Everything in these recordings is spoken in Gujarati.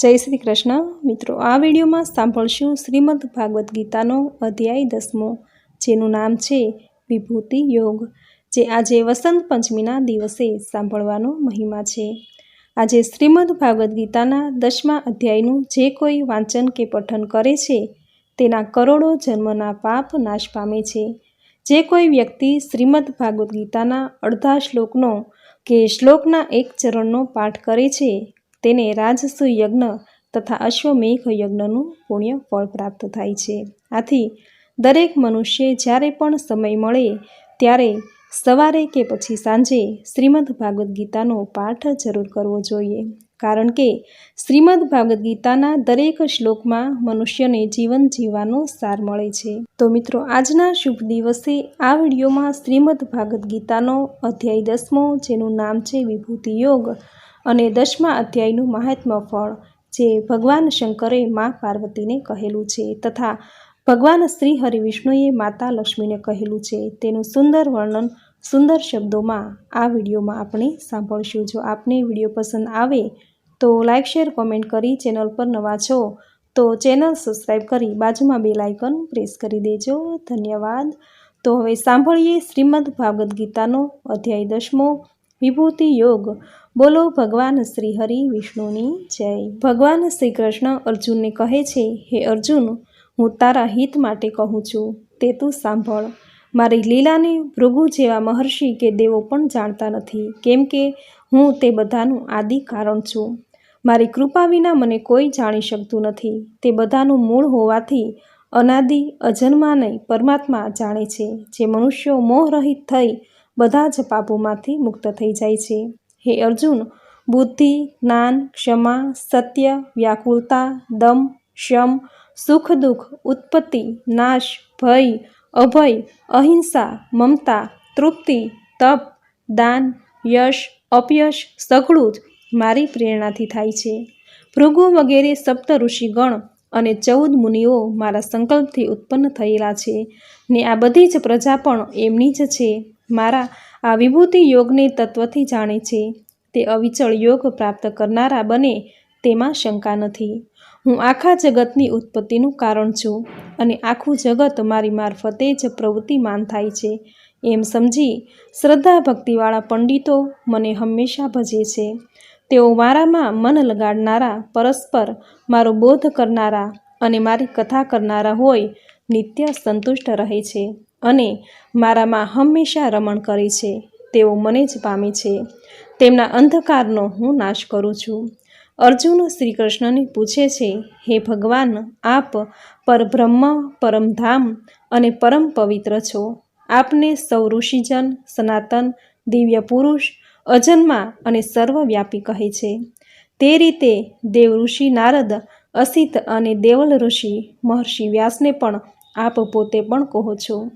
જય શ્રી કૃષ્ણ. મિત્રો, આ વિડીયોમાં સાંભળશું શ્રીમદ ભાગવદ્ ગીતાનો અધ્યાય દસમો, જેનું નામ છે વિભૂતિ યોગ, જે આજે વસંત પંચમીના દિવસે સાંભળવાનો મહિમા છે. આજે શ્રીમદ ભાગવદ્ ગીતાના દસમા અધ્યાયનું જે કોઈ વાંચન કે પઠન કરે છે, તેના કરોડો જન્મના પાપ નાશ પામે છે. જે કોઈ વ્યક્તિ શ્રીમદ ભાગવદ્ ગીતાના અડધા શ્લોકનો કે શ્લોકના એક ચરણનો પાઠ કરે છે તેને રાજસુ યજ્ઞ તથા અશ્વમેઘ યજ્ઞનું પુણ્ય ફળ પ્રાપ્ત થાય છે. આથી દરેક મનુષ્ય જ્યારે પણ સમય મળે ત્યારે સવારે કે પછી સાંજે શ્રીમદ ભાગવદ્ ગીતાનો પાઠ જરૂર કરવો જોઈએ. કારણ કે શ્રીમદ ભાગવદ્ ગીતાના દરેક શ્લોકમાં મનુષ્યને જીવન જીવવાનો સાર મળે છે. તો મિત્રો, આજના શુભ દિવસે આ વિડીયોમાં શ્રીમદ ભાગવદ્ ગીતાનો અધ્યાય દસમો, જેનું નામ છે વિભૂતિ યોગ અને દસમા અધ્યાયનું મહાત્મ્ય ફળ, જે ભગવાન શંકરે મા પાર્વતીને કહેલું છે તથા ભગવાન શ્રી હરિવિષ્ણુએ માતા લક્ષ્મીને કહેલું છે. તેનું સુંદર વર્ણન સુંદર શબ્દોમાં આ વિડીયોમાં આપણે સાંભળશું. જો આપને વીડિયો પસંદ આવે તો લાઇક શેર, કોમેન્ટ કરી ચેનલ પર નવા છો તો ચેનલ સબસ્ક્રાઈબ કરી બાજુમાં બે લાઇકન પ્રેસ કરી દેજો. ધન્યવાદ. તો હવે સાંભળીએ શ્રીમદ ભાગવદ્ ગીતાનો અધ્યાય દસમો વિભૂતિ યોગ. બોલો ભગવાન શ્રી હરિ વિષ્ણુની જય. ભગવાન શ્રી કૃષ્ણ અર્જુનને કહે છે, હે અર્જુન, હું તારા હિત માટે કહું છું. તે તું સાંભળ. મારી લીલાને ભૃગુ જેવા મહર્ષિ કે દેવો પણ જાણતા નથી. કેમ કે હું તે બધાનું આદિ કારણ છું. મારી કૃપા વિના મને કોઈ જાણી શકતું નથી. તે બધાનું મૂળ હોવાથી અનાદિ અજન્માને પરમાત્મા જાણે છે. જે મનુષ્યો મોહરહિત થઈ બધા જ પાપોમાંથી મુક્ત થઈ જાય છે. હે અર્જુન, બુદ્ધિ, જ્ઞાન, ક્ષમા, સત્ય, વ્યાકુળતા, દમ શમ સુખ, દુઃખ, ઉત્પત્તિ, નાશ, ભય, અભય, અહિંસા, મમતા, તૃપ્તિ, તપ, દાન, યશ, અપયશ, સઘળું જ મારી પ્રેરણાથી થાય છે. ભૃગુ વગેરે સપ્ત ઋષિગણ અને ચૌદ મુનિઓ મારા સંકલ્પથી ઉત્પન્ન થયેલા છે ને આ બધી જ પ્રજા પણ એમની જ છે. મારા આ વિભૂતિ યોગને તત્વથી જાણે છે. તે અવિચળ યોગ પ્રાપ્ત કરનારા બને તેમાં શંકા નથી. હું આખા જગતની ઉત્પત્તિનું કારણ છું અને આખું જગત મારી મારફતે જ પ્રવૃત્તિમાન થાય છે. એમ સમજી શ્રદ્ધા ભક્તિવાળા પંડિતો મને હંમેશા ભજે છે. તેઓ મારામાં મન લગાડનારા, પરસ્પર મારો બોધ કરનારા અને મારી કથા કરનારા હોય નિત્ય સંતુષ્ટ રહે છે. અને મારામાં હંમેશા રમણ કરે છે, તેઓ મને જ પામે છે. તેમના અંધકારનો હું નાશ કરું છું. અર્જુન શ્રી કૃષ્ણને પૂછે છે, હે ભગવાન, આપ પરબ્રહ્મ, પરમધામ અને પરમ પવિત્ર છો. આપને સૌ ઋષિજન, સનાતન, દિવ્ય પુરુષ, અજન્મા અને સર્વવ્યાપી કહે છે. તે રીતે દેવ ઋષિ નારદ, અસિત અને દેવલ ઋષિ, મહર્ષિ વ્યાસને પણ આપ પોતે પણ કહો છો.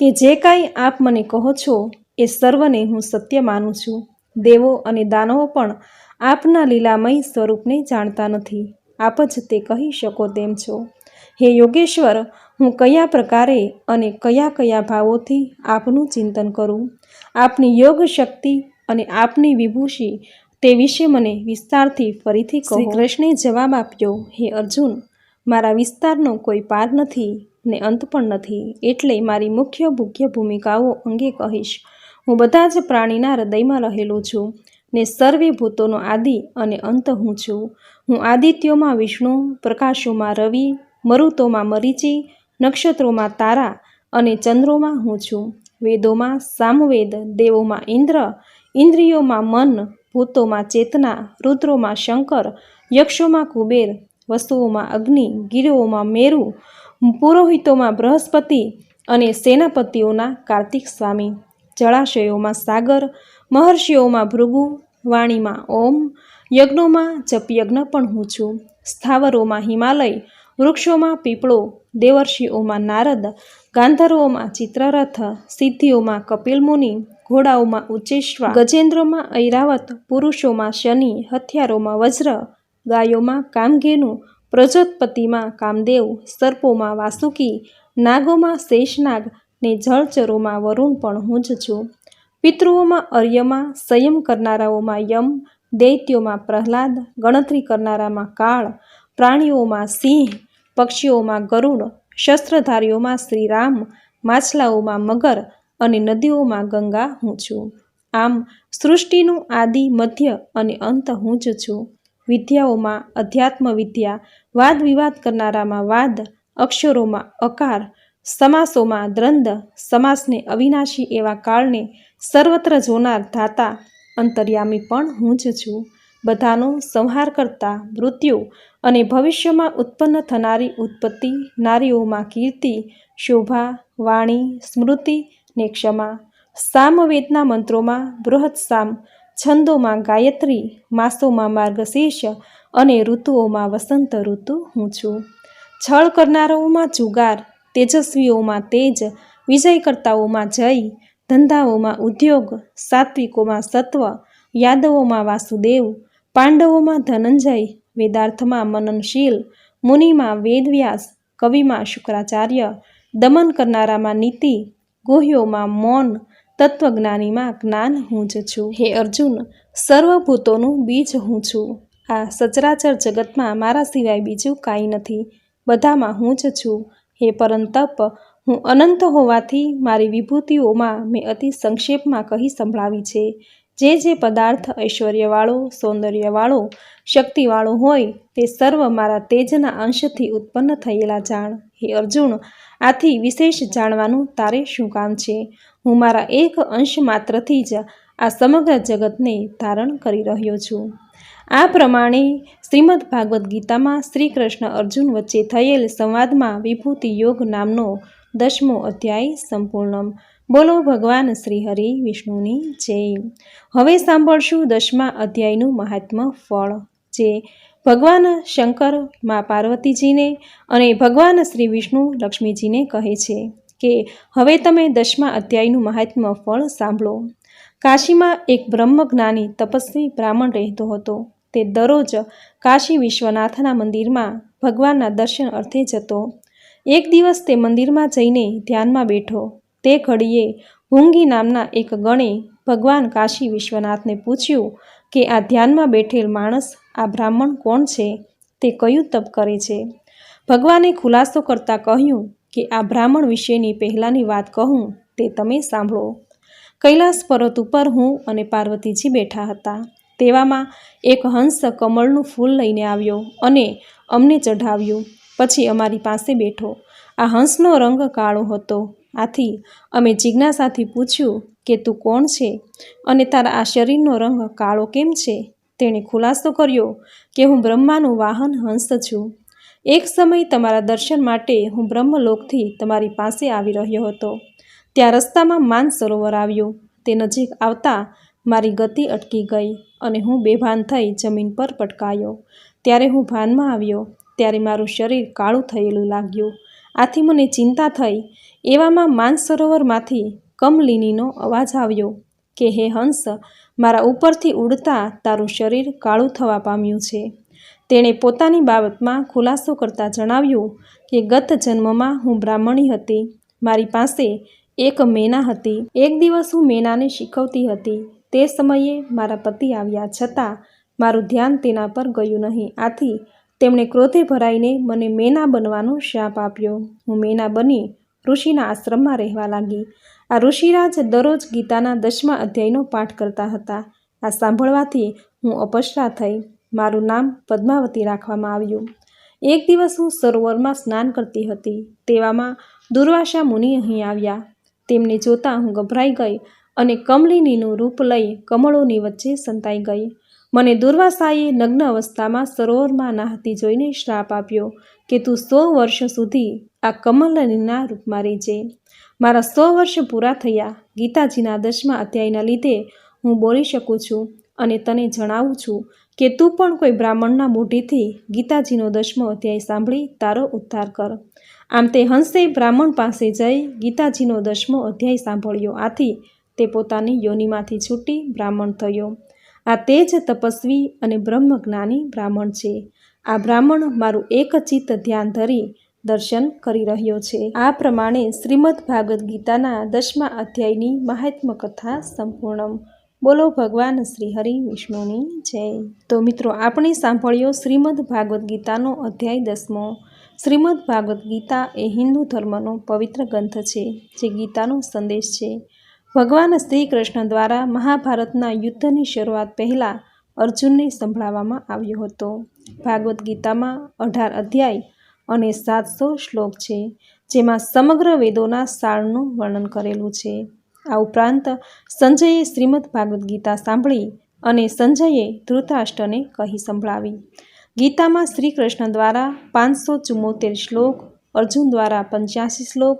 કે જે કાંઈ આપ મને કહો છો એ સર્વને હું સત્ય માનું છું. દેવો અને દાનવો પણ આપના લીલામય સ્વરૂપને જાણતા નથી. આપ જ તે કહી શકો તેમ છો. હે યોગેશ્વર, હું કયા પ્રકારે અને કયા કયા ભાવોથી આપનું ચિંતન કરું? આપની યોગ શક્તિ અને આપની વિભૂષિ તે વિશે મને વિસ્તારથી ફરીથી કહો. કૃષ્ણે જવાબ આપ્યો, હે અર્જુન, મારા વિસ્તારનો કોઈ પાર નથી. ને અંત પણ નથી. એટલે મારી મુખ્ય મુખ્ય ભૂમિકાઓ અંગે કહીશ. હું બધા જ પ્રાણીના હૃદયમાં રહેલો છું ને સર્વે ભૂતોનો આદિ અને અંત હું છું. હું આદિત્યોમાં વિષ્ણુ, પ્રકાશોમાં રવિ, મરુતોમાં મરીચી, નક્ષત્રોમાં તારા અને ચંદ્રોમાં હું છું. વેદોમાં સામવેદ, દેવોમાં ઇન્દ્ર, ઇન્દ્રિયોમાં મન, ભૂતોમાં ચેતના, રુદ્રોમાં શંકર, યક્ષોમાં કુબેર, વસ્તુઓમાં અગ્નિ, ગીરોઓમાં મેરુ પુરોહિતોમાં બૃહસ્પતિ અને સેનાપતિઓના કાર્તિક સ્વામી, જળાશયોમાં સાગર, મહર્ષિઓમાં ભૃગુ, વાણીમાં ઓમ, યજ્ઞોમાં જપયજ્ઞ પણ હું છું. સ્થાવરોમાં હિમાલય, વૃક્ષોમાં પીપળો, દેવર્ષિઓમાં નારદ, ગાંધર્વોમાં ચિત્રરથ, સિદ્ધિઓમાં કપિલ મુનિ ઘોડાઓમાં ઉચ્ચેશ્વા ગજેન્દ્રોમાં ઐરાવત, પુરુષોમાં શનિ, હથિયારોમાં વજ્ર, ગાયોમાં કામઘેનુ પ્રજોત્પત્તિમાં કામદેવ, સર્પોમાં વાસુકી, નાગોમાં શેષનાગ ને જળચરોમાં વરુણ પણ હું જ છું. પિતૃઓમાં અર્યમાં, સંયમ કરનારાઓમાં યમ, દૈત્યોમાં પ્રહલાદ, ગણતરી કરનારામાં કાળ, પ્રાણીઓમાં સિંહ, પક્ષીઓમાં ગરુડ, શસ્ત્રધારીઓમાં શ્રીરામ, માછલાઓમાં મગર અને નદીઓમાં ગંગા હું છું. આમ સૃષ્ટિનું આદિ, મધ્ય અને અંત હું જ છું. વિદ્યાઓમાં અધ્યાત્મ વિદ્યા વાદ વિવાદ કરનારામાં વાદ, અક્ષરોમાં અકાર, સમાસોમાં દ્રંદ સમાસને અવિનાશી એવા કાળને સર્વત્ર જોનાર ધાતા, અંતર્યામી પણ હું જ છું. બધાનો સંહાર કરતા મૃત્યુ અને ભવિષ્યમાં ઉત્પન્ન થનારી ઉત્પત્તિ, નારીઓમાં કીર્તિ, શોભા, વાણી, સ્મૃતિ ને ક્ષમા. સામવેદના મંત્રોમાં બૃહદ સામ છંદોમાં ગાયત્રી, માસોમાં માર્ગશીર્ષ અને ઋતુઓમાં વસંત ઋતુ હું છું. છળ કરનારાઓમાં જુગાર, તેજસ્વીઓમાં તેજ, વિજયકર્તાઓમાં જય, ધંધાઓમાં ઉદ્યોગ, સાત્વિકોમાં સત્વ, યાદવોમાં વાસુદેવ, પાંડવોમાં ધનંજય, વેદાર્થમાં મનનશીલ, મુનિમાં વેદવ્યાસ, કવિમાં શુક્રાચાર્ય, દમન કરનારામાં નીતિ, ગુહ્યોમાં મૌન તત્વજ્ઞાનીમાં જ્ઞાન હું જ છું. હે અર્જુન, સર્વભૂતોનું બીજ હું છું. આ સચરાચર જગતમાં મારા સિવાય બીજું કાંઈ નથી. બધામાં હું જ છું. હે પરંતપ હું અનંત હોવાથી મારી વિભૂતિઓમાં મેં અતિ સંક્ષેપમાં કહી સંભળાવી છે. જે જે પદાર્થ ઐશ્વર્યવાળો, સૌંદર્યવાળો, શક્તિવાળો હોય, તે સર્વ મારા તેજના અંશથી ઉત્પન્ન થયેલા જાણ. હે અર્જુન, આથી વિશેષ જાણવાનું તારે શું કામ છે? હું મારા એક અંશ માત્રથી જ આ સમગ્ર જગતને ધારણ કરી રહ્યો છું. આ પ્રમાણે શ્રીમદ ભાગવદ્ ગીતામાં શ્રી કૃષ્ણ અર્જુન વચ્ચે થયેલ સંવાદમાં વિભૂતિ યોગ નામનો દસમો અધ્યાય સંપૂર્ણ બોલો ભગવાન શ્રી હરિ વિષ્ણુની જય. હવે સાંભળશું દસમા અધ્યાયનું મહાત્મ ફળ, જે ભગવાન શંકર મા પાર્વતીજીને અને ભગવાન શ્રી વિષ્ણુ લક્ષ્મીજીને કહે છે. કે હવે તમે દસમા અધ્યાયનું મહાત્મ્ય ફળ સાંભળો. કાશીમાં એક બ્રહ્મજ્ઞાની તપસ્વી બ્રાહ્મણ રહેતો હતો. તે દરરોજ કાશી વિશ્વનાથના મંદિરમાં ભગવાનના દર્શન અર્થે જતો. એક દિવસ તે મંદિરમાં જઈને ધ્યાનમાં બેઠો. તે ઘડીએ ભૂંગી નામના એક ગણે ભગવાન કાશી વિશ્વનાથને પૂછ્યું કે આ ધ્યાનમાં બેઠેલ માણસ, આ બ્રાહ્મણ કોણ છે? તે કયું તપ કરે છે? ભગવાને ખુલાસો કરતાં કહ્યું કે આ બ્રાહ્મણ વિશેની પહેલાંની વાત કહું તે તમે સાંભળો. કૈલાસ પર્વત ઉપર હું અને પાર્વતીજી બેઠા હતા. તેવામાં એક હંસ કમળનું ફૂલ લઈને આવ્યો અને અમને ચઢાવ્યું. પછી અમારી પાસે બેઠો. આ હંસનો રંગ કાળો હતો. આથી અમે જિજ્ઞાસાથી પૂછ્યું કે તું કોણ છે? અને તારા આ શરીરનો રંગ કાળો કેમ છે? તેણે ખુલાસો કર્યો કે હું બ્રહ્માનું વાહન હંસ છું. એક સમય તમારા દર્શન માટે હું બ્રહ્મલોકથી તમારી પાસે આવી રહ્યો હતો. ત્યાં રસ્તામાં માન સરોવર આવ્યું. તે નજીક આવતા મારી ગતિ અટકી ગઈ અને હું બેભાન થઈ જમીન પર પટકાયો. ત્યારે હું ભાનમાં આવ્યો. ત્યારે મારું શરીર કાળું થયેલું લાગ્યું. આથી મને ચિંતા થઈ. એવામાં માનસરોવરમાંથી કમલિનીનો અવાજ આવ્યો કે, હે હંસ, મારા ઉપરથી ઉડતા તારું શરીર કાળું થવા પામ્યું છે. તેણે પોતાની બાબતમાં ખુલાસો કરતાં જણાવ્યું કે, ગત જન્મમાં હું બ્રાહ્મણી હતી. મારી પાસે એક મેના હતી. એક દિવસ હું મેનાને શીખવતી હતી. તે સમયે મારા પતિ આવ્યા છતાં મારું ધ્યાન તેના પર ગયું નહીં. આથી તેમણે ક્રોધે ભરાઈને મને મેના બનવાનો શાપ આપ્યો. હું મેના બની ઋષિના આશ્રમમાં રહેવા લાગી. આ ઋષિરાજ દરરોજ ગીતાના દસમા અધ્યાયનો પાઠ કરતા હતા. આ સાંભળવાથી હું અપસરા થઈ. મારું નામ પદ્માવતી રાખવામાં આવ્યું. એક દિવસ હું સરોવરમાં સ્નાન કરતી હતી. તેવામાં દુર્વાસા મુનિ અહીં આવ્યા. તેમને જોતાં હું ગભરાઈ ગઈ અને કમલિનીનું રૂપ લઈ કમળોની વચ્ચે સંતાઈ ગઈ. મને દુર્વાસાએ નગ્ન અવસ્થામાં સરોવરમાં નાહતી જોઈને શ્રાપ આપ્યો કે તું સો વર્ષ સુધી આ કમલનીના રૂપમાં રહેજે. મારા સો વર્ષ પૂરા થયા. ગીતાજીના દસમા અધ્યાયના લીધે હું બોલી શકું છું અને તને જણાવું છું કે તું પણ કોઈ બ્રાહ્મણના મોઢેથી ગીતાજીનો દસમો અધ્યાય સાંભળી તારો ઉદ્ધાર કર. આમ તે હંસે બ્રાહ્મણ પાસે જઈ ગીતાજીનો દસમો અધ્યાય સાંભળ્યો. આથી તે પોતાની યોનિમાંથી છૂટી બ્રાહ્મણ થયો. આ તે જ તપસ્વી અને બ્રહ્મજ્ઞાની બ્રાહ્મણ છે. આ બ્રાહ્મણ મારું એક ચિત્ત ધ્યાન ધરી દર્શન કરી રહ્યો છે. આ પ્રમાણે શ્રીમદ ભાગવદ્ ગીતાના દસમા અધ્યાયની મહાત્મ કથા સંપૂર્ણ બોલો ભગવાન શ્રી હરિ વિષ્ણુની જય. તો મિત્રો, આપણે સાંભળ્યો શ્રીમદ ભાગવદ્ ગીતાનો અધ્યાય દસમો. શ્રીમદ ભાગવદ્ ગીતા એ હિન્દુ ધર્મનો પવિત્ર ગ્રંથ છે, જે ગીતાનો સંદેશ છે. ભગવાન શ્રી કૃષ્ણ દ્વારા મહાભારતના યુદ્ધની શરૂઆત પહેલાં અર્જુનને સંભળાવવામાં આવ્યો હતો. ભાગવદ્ ગીતામાં અઢાર અધ્યાય અને સાતસો શ્લોક છે, જેમાં સમગ્ર વેદોના સારનું વર્ણન કરેલું છે. આ ઉપરાંત સંજયે શ્રીમદ ભાગવદ્ ગીતા સાંભળી અને સંજયે ધૃતરાષ્ટ્રને કહી સંભળાવી. ગીતામાં શ્રી કૃષ્ણ દ્વારા પાંચસો ચુમ્મોતેર શ્લોક, અર્જુન દ્વારા પંચ્યાસી શ્લોક,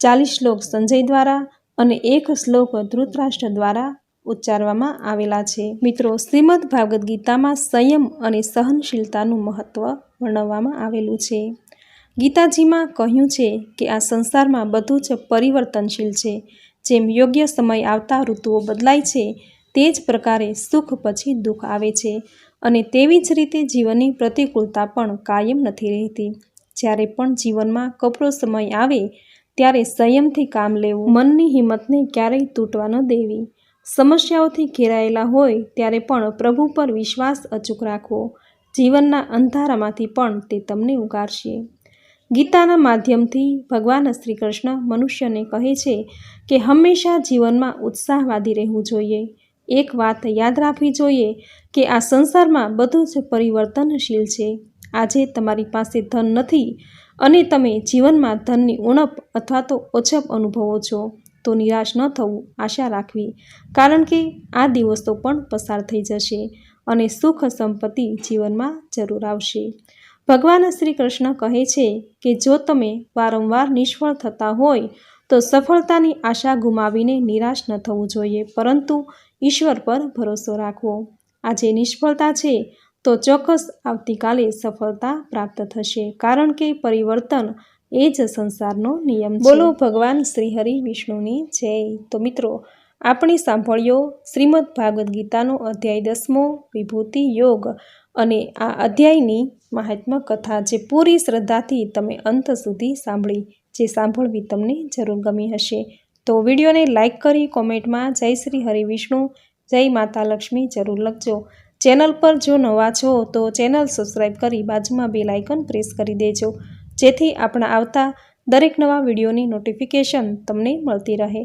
ચાલીસ શ્લોક સંજય દ્વારા અને એક શ્લોક ધૃતરાષ્ટ્ર દ્વારા ઉચ્ચારવામાં આવેલા છે. મિત્રો, શ્રીમદ ભાગવદ્ ગીતામાં સંયમ અને સહનશીલતાનું મહત્ત્વ વર્ણવવામાં આવેલું છે. ગીતાજીમાં કહ્યું છે કે આ સંસારમાં બધું જ પરિવર્તનશીલ છે. જેમ યોગ્ય સમય આવતા ઋતુઓ બદલાય છે, તે જ પ્રકારે સુખ પછી દુઃખ આવે છે. અને તેવી જ રીતે જીવનની પ્રતિકૂળતા પણ કાયમ નથી રહેતી. જ્યારે પણ જીવનમાં કપરો સમય આવે, ત્યારે સંયમથી કામ લેવું, મનની હિંમતને ક્યારેય તૂટવા ન દેવી. સમસ્યાઓથી ઘેરાયેલા હોય, ત્યારે પણ પ્રભુ પર વિશ્વાસ અચૂક રાખવો. જીવનના અંધારામાંથી પણ તે તમને ઉગારશે. ગીતાના માધ્યમથી ભગવાન શ્રી કૃષ્ણ મનુષ્યને કહે છે કે હંમેશા જીવનમાં ઉત્સાહવાદી રહેવું જોઈએ. એક વાત યાદ રાખવી જોઈએ કે આ સંસારમાં બધું જ પરિવર્તનશીલ છે. આજે તમારી પાસે ધન નથી અને તમે જીવનમાં ધનની ઉણપ અથવા તો ઓછપ અનુભવો છો, તો નિરાશ ન થવું, આશા રાખવી, કારણ કે આ દિવસો પણ પસાર થઈ જશે અને સુખ સંપત્તિ જીવનમાં જરૂર આવશે. ભગવાન શ્રી કૃષ્ણ કહે છે કે જો તમે વારંવાર નિષ્ફળ થતા હોય, તો સફળતાની આશા ગુમાવીને નિરાશ ન થવું જોઈએ, પરંતુ ઈશ્વર પર ભરોસો રાખવો. આજે નિષ્ફળતા છે, તો ચોક્કસ આવતીકાલે સફળતા પ્રાપ્ત થશે, કારણ કે પરિવર્તન એ જ સંસારનો નિયમ બોલો ભગવાન શ્રી હરિ વિષ્ણુની જય. તો મિત્રો, આપણે સાંભળ્યો શ્રીમદ ભાગવદ્ ગીતાનો અધ્યાય દસમો વિભૂતિ યોગ. અને આ અધ્યાયની મહાત્મા કથા જે પૂરી શ્રદ્ધાથી તમે અંત સુધી સાંભળી, જે સાંભળવી તમને જરૂર ગમી હશે. તો વિડીયોને લાઇક કરી કોમેન્ટમાં જય શ્રી હરિ વિષ્ણુ, જય માતા લક્ષ્મી જરૂર લખજો. ચેનલ પર જો નવા છો તો ચેનલ સબસ્ક્રાઈબ કરી બાજુમાં બે લાઇકન પ્રેસ કરી દેજો, જેથી આપણા આવતા દરેક નવા વિડીયોની નોટિફિકેશન તમને મળતી રહે.